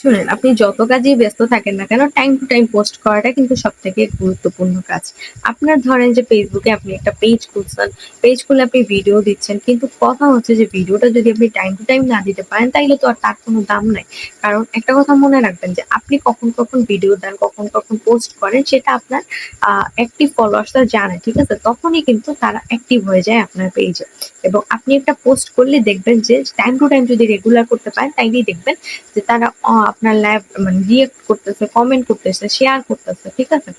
শুনেন, আপনি যত কাজেই ব্যস্ত থাকেন না কেন টাইম টু টাইম পোস্ট করাটা কিন্তু সব থেকে গুরুত্বপূর্ণ কাজ। আপনার ধরেন যে ফেসবুকে আপনি একটা পেজ খুলছেন পেজ খুলে আপনি ভিডিও দিচ্ছেন, কিন্তু কথা হচ্ছে যে ভিডিওটা যদি আপনি টাইম টু টাইম না দিতে পারেন, তাইলে তো আর তার কোনো দাম নাই। কারণ একটা কথা মনে রাখবেন যে, আপনি কখন কখন ভিডিও দেন, কখন কখন পোস্ট করেন, সেটা আপনার অ্যাক্টিভ ফলোয়ার্সরা জানে, ঠিক আছে? তখনই কিন্তু তারা অ্যাক্টিভ হয়ে যায় আপনার পেজে এবং আপনি একটা পোস্ট করলে দেখবেন যে টাইম টু টাইম যদি রেগুলার করতে পারেন, তাইলেই দেখবেন যে তারা আপনার লাইভ মানে রিয়েক্ট করতেছে কমেন্ট করতেছে শেয়ার করতেছে, ঠিক আছে?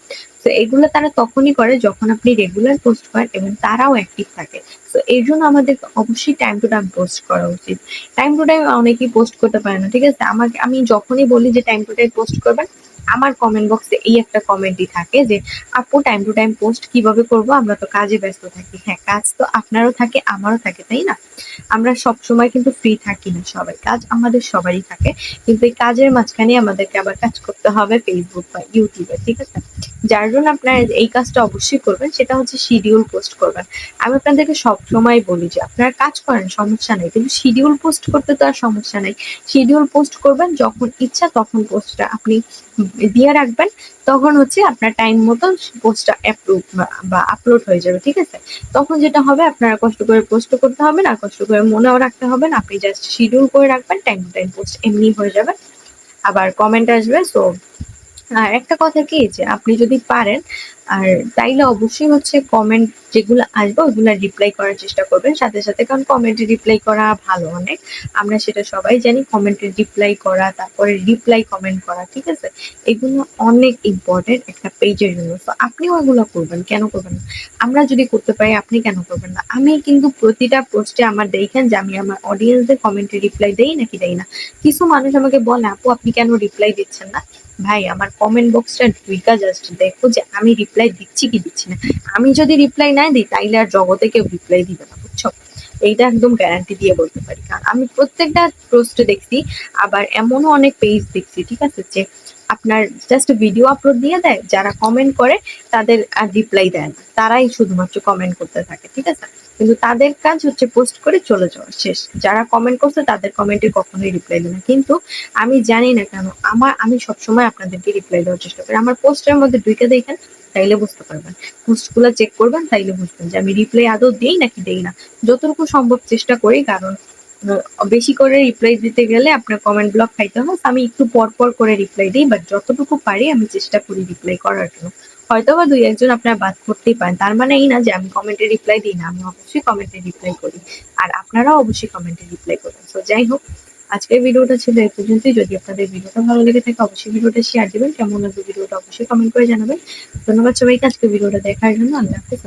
তো এগুলো তারা তখনই করে যখন আপনি রেগুলার পোস্ট করেন এবং তারাও অ্যাক্টিভ থাকে। তো এই জন্য আমাদের অবশ্যই টাইম টু টাইম পোস্ট করা উচিত। টাইম টু টাইম অনেকেই পোস্ট করতে পারে না, ঠিক আছে? আমাকে, আমি যখনই বলি যে টাইম টু টাইম পোস্ট করবেন আমার কমেন্ট বক্সে এই একটা কমেন্টই থাকে যে, আপু টাইম টু টাইম পোস্ট কীভাবে করব? আমরা তো কাজে ব্যস্ত থাকি। হ্যাঁ কাজ তো আপনারও থাকে, আমারও থাকে, তাই না? আমরা সব সময় কিন্তু ফ্রি থাকি না সবাই। কাজ আমাদের সবারই থাকে। কিন্তু এই কাজের মাঝখানে আমাদেরকে আবার কাজ করতে হবে ফেসবুক বা ইউটিউবে ঠিক আছে? যার জন্য আপনারা এই কাজটা অবশ্যই করবেন। সেটা হচ্ছে শিডিউল পোস্ট করবেন। আমি আপনাদেরকে সব সময় বলি যে, আপনারা কাজ করেন, সমস্যা নেই। কিন্তু শিডিউল পোস্ট করতে তো আর সমস্যা নেই। শিডিউল পোস্ট করবেন যখন ইচ্ছা তখন পোস্টটা আপনি দিয়ে রাখবেন, তখন হচ্ছে আপনার টাইম মতো পোস্টটা অ্যাপ্রুভ বা আপলোড হয়ে যাবে, ঠিক আছে? তখন যেটা হবে, আপনারা কষ্ট করে পোস্ট করতে হবে না, কষ্ট করে মনেও রাখতে হবে না, আপনি জাস্ট শিডিউল করে রাখবেন টাইম টু টাইম পোস্ট এমনি হয়ে যাবে। আবার কমেন্ট আসবে সো আর একটা কথা কি, যে আপনি যদি পারেন আর তাইলে অবশ্যই হচ্ছে কমেন্ট যেগুলো আসবে, ওগুলো রিপ্লাই করার চেষ্টা করবেন। সাথে সাথে কারণ কমেন্টে রিপ্লাই করা ভালো অনেক। আমরা সেটা সবাই জানি কমেন্টে রিপ্লাই করা, তারপরে রিপ্লাই কমেন্ট করা, ঠিক আছে? এগুলো অনেক ইম্পর্টেন্ট একটা পেজের জন্য। তো আপনিও এগুলো করবেন, কেন করবেন না? আমরা যদি করতে পারি, আপনি কেন করবেন না? আমি কিন্তু প্রতিটা পোস্টে আমার দেখেন যে আমি আমার অডিয়েন্সদের কমেন্টে রিপ্লাই দেই নাকি দেই না? কিছু মানুষ আমাকে বলে, আপু, আপনি কেন রিপ্লাই দিচ্ছেন না? ভাই, আমার কমেন্ট বক্সটা ঢুইকা জাস্ট দেখো যে আমি রিপ্লাই দিচ্ছি কি দিচ্ছি না। আমি যদি রিপ্লাই না দিই, তাইলে আর জগতে কেউ রিপ্লাই দিবে না, বুঝছ? এইটা একদম গ্যারান্টি দিয়ে বলতে পারি। কারণ আমি প্রত্যেকটা পোস্টে দেখছি, আবার এমনও অনেক পেজ দেখছি, ঠিক আছে? যে আপনার জাস্ট ভিডিও আপলোড দিয়ে দেয়, যারা কমেন্ট করে, তাদের রিপ্লাই দেয় না। তারাই শুধুমাত্র কমেন্ট করতে থাকে, ঠিক আছে? কিন্তু তাদের কাজ হচ্ছে পোস্ট করে চলে যাওয়া, শেষ। যারা কমেন্ট করছে, তাদের কমেন্টে কখনোই রিপ্লাই দেয় না। কিন্তু আমি জানি না কেন, আমার আমি সবসময় আপনাদেরকে রিপ্লাই দেওয়ার চেষ্টা করি। আমার পোস্টের মধ্যে দুইটা দেখেন তাইলে বুঝতে পারবেন। পোস্টগুলো চেক করবেন, তাইলে বুঝবেন যে আমি রিপ্লাই আদৌ দেই নাকি দেই না। যতটুকু সম্ভব চেষ্টা করি, কারণ বেশি করে রিপ্লাই দিতে গেলে আপনার কমেন্ট ব্লক খাইতে হয় আমি একটু পর পর করে রিপ্লাই দিই বাট যতটুকু পারি আমি চেষ্টা করি রিপ্লাই করার জন্য। হয়তো বা দুই একজন আপনার বাদ করতেই পারেন। তার মানে এই না যে আমি কমেন্টে রিপ্লাই দিই না, আমি অবশ্যই কমেন্টে রিপ্লাই করি। আর আপনারাও অবশ্যই কমেন্টে রিপ্লাই করবেন। তো যাই হোক আজকের ভিডিওটা ছিল এই পর্যন্তই। যদি আপনাদের ভিডিওটা ভালো লেগে থাকে, অবশ্যই ভিডিওটা শেয়ার দেবেন। কেমন লাগবে ভিডিওটা অবশ্যই কমেন্ট করে জানাবেন। ধন্যবাদ সবাইকে। আজকে ভিডিওটা দেখার জন্য আল্লাহ হাফিজ।